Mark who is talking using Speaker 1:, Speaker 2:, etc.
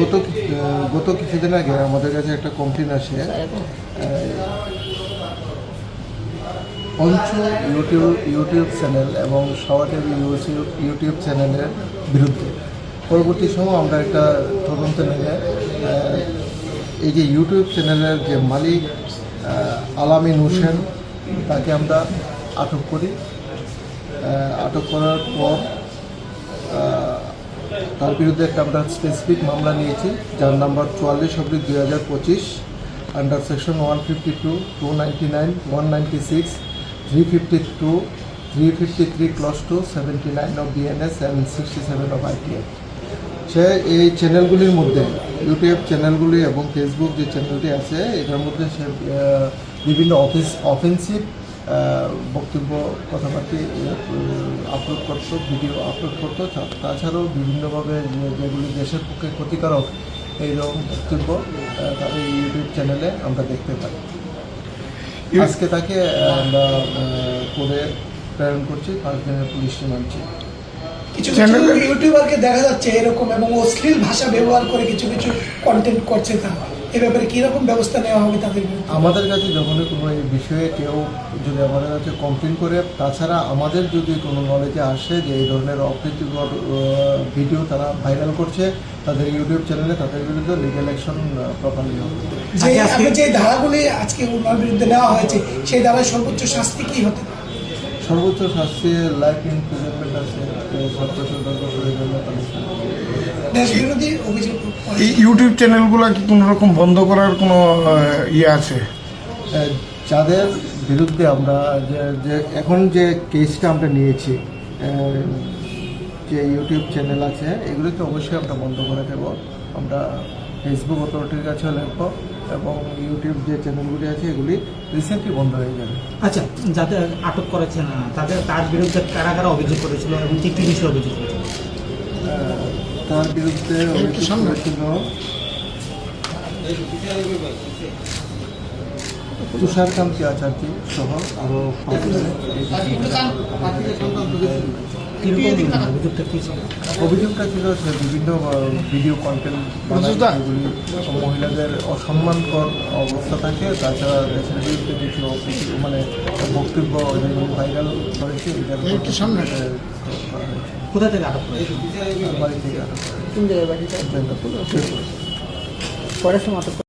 Speaker 1: গত গত কিছুদিন আগে আমাদের কাছে একটা কমপ্লেন আসে। পঞ্চ ইউটিউব ইউটিউব চ্যানেল এবং সওয়াটের ইউটিউব ইউটিউব চ্যানেলের বিরুদ্ধে। পরবর্তী সময় আমরা একটা তদন্ত আহ, এই যে ইউটিউব চ্যানেলের যে মালিক আলামিন হোসেন তাকে আমরা আটক করি। আটক করার পর তার বিরুদ্ধে একটা আমরা স্পেসিফিক মামলা নিয়েছি, যার নাম্বার চুয়াল্লিশ অব্দি দুই হাজার পঁচিশ under section one fifty two two ninety nine one ninety six three fifty two three fifty three clause two seventy nine sixty seven সে এই চ্যানেলগুলির মধ্যে ইউটিউব চ্যানেলগুলি এবং ফেসবুক যে চ্যানেলটি আছে, এটার মধ্যে সে বিভিন্ন অফিস অফেন্সিভ বক্তব্য কথাবার্তি আপলোড করতো ভিডিও আপলোড করতো তাছাড়াও বিভিন্নভাবে যেগুলি দেশের পক্ষে ক্ষতিকারক এইরকম বক্তব্য তাদের ইউটিউব চ্যানেলে আমরা দেখতে পাই। আজকে তাকে আমরা করে প্রেরণ করছি পাঁচ দিনের পুলিশ রিমান্ডে
Speaker 2: কিছু কিছু ইউটিউবারকে দেখা যাচ্ছে এরকম এবং অশ্লীল ভাষা ব্যবহার করে কিছু কিছু কন্টেন্ট করছে তা এ ব্যাপারে কীরকম ব্যবস্থা নেওয়া হবে তাদের
Speaker 1: আমাদের কাছে যখনই কোনো এই বিষয়ে কেউ যদি আমাদের কাছে কমপ্লেন করে তাছাড়া আমাদের যদি কোনো নলেজে আসে যে এই ধরনের অপ্রীতিকর ভিডিও তারা ভাইরাল করছে তাদের ইউটিউব চ্যানেলে তাদের বিরুদ্ধে লিগেল অ্যাকশন প্রপারলি হবে।
Speaker 2: যে আগে যে ধারাগুলি আজকে ওনার বিরুদ্ধে নেওয়া হয়েছে সেই ধারায় সর্বোচ্চ শাস্তি কি হতে পারে?
Speaker 1: সর্বোচ্চ শাস্তি লাইফ ইমপ্রিজনমেন্ট আছে সর্বোচ্চ
Speaker 3: এই ইউটিউব চ্যানেলগুলো কি কোনো রকম বন্ধ করার কোনো ইয়ে আছে?
Speaker 1: যাদের বিরুদ্ধে আমরা যে- যে এখন যে কেসটা আমরা নিয়েছি যে ইউটিউব চ্যানেল আছে এগুলোকে অবশ্যই আমরা বন্ধ করে দেব। আমরা ফেসবুক অথরিটির কাছেও লিখব এবং ইউটিউব যে চ্যানেলগুলি আছে এগুলি রিসেন্টলি বন্ধ হয়ে যাবে।
Speaker 4: আচ্ছা যাদের আটক করেছেন আহ, তাদের তার বিরুদ্ধে কারা কারা অভিযোগ করেছিল এবং কি কি বিষয়ে অভিযোগ করেছিল?
Speaker 1: তার বিরুদ্ধে অভিযোগ করেছিল তুষারকান্তি আচার্য সহ আরও
Speaker 4: কীরকম অভিযোগটা ছিল
Speaker 1: অভিযোগটা ছিল যে বিভিন্ন ভিডিও কন্টেন্ট যেগুলি মহিলাদের অসম্মানকর অবস্থা থাকে তাছাড়া দেশের বিরুদ্ধে কিছু মানে বক্তব্য যেগুলো ভাইরাল করেছে এটার
Speaker 4: কোথা থেকে আটক করেছে?
Speaker 1: বাড়ি থেকে আরও
Speaker 5: কোন জায়গায় বাড়িটা আটক